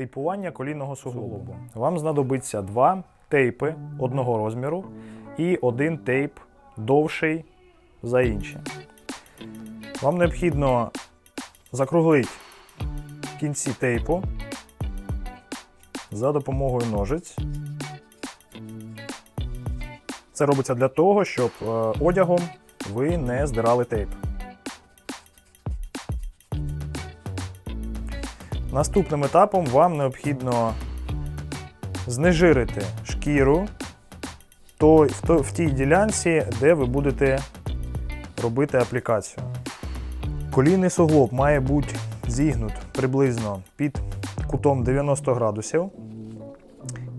Тейпування колінного суглобу. Вам знадобиться два тейпи одного розміру і один тейп довший за інші. Вам необхідно закруглити кінці тейпу за допомогою ножиць. Це робиться для того, щоб е, одягом ви не здирали тейп. Наступним етапом вам необхідно знежирити шкіру в тій ділянці, де ви будете робити аплікацію. Колінний суглоб має бути зігнут приблизно під кутом 90 градусів.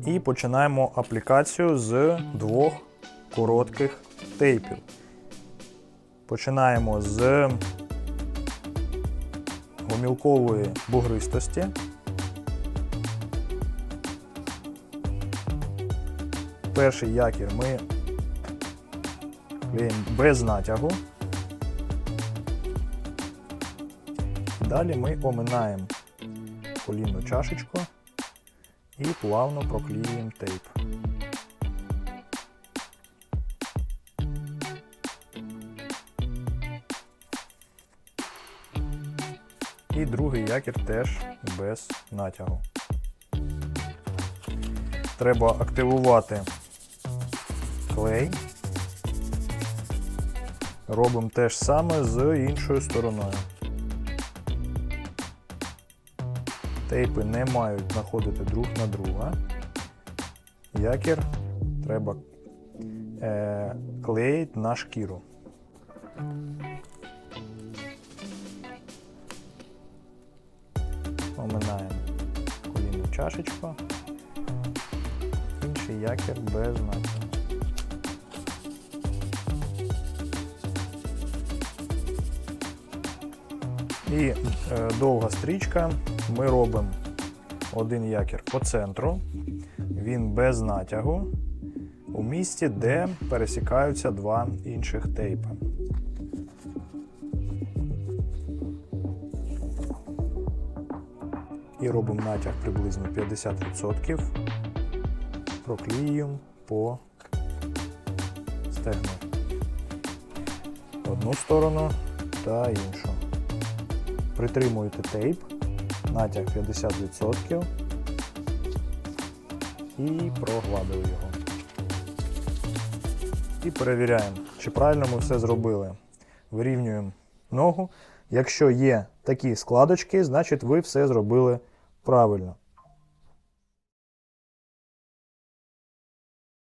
І починаємо аплікацію з двох коротких тейпів. Починаємо з гомілкової бугристості. Перший якір ми клеїмо без натягу. Далі ми оминаємо колінну чашечку і плавно проклеюємо тейп. І другий якір теж без натягу. Треба активувати клей. Робимо те ж саме з іншою стороною. Тейпи не мають знаходити друг на друга. Якір треба е, клеїти на шкіру. Оминаємо колінну чашечку. Інший якір без натягу. І е, довга стрічка. Ми робимо один якір по центру. Він без натягу у місці, де пересікаються два інших тейпи. І робимо натяг приблизно 50%. Проклеюємо по стегну. Одну сторону та іншу. Притримуєте тейп, натяг 50% і прогладили його. І перевіряємо, чи правильно ми все зробили. Вирівнюємо ногу. Якщо є такі складочки, значить ви все зробили правильно.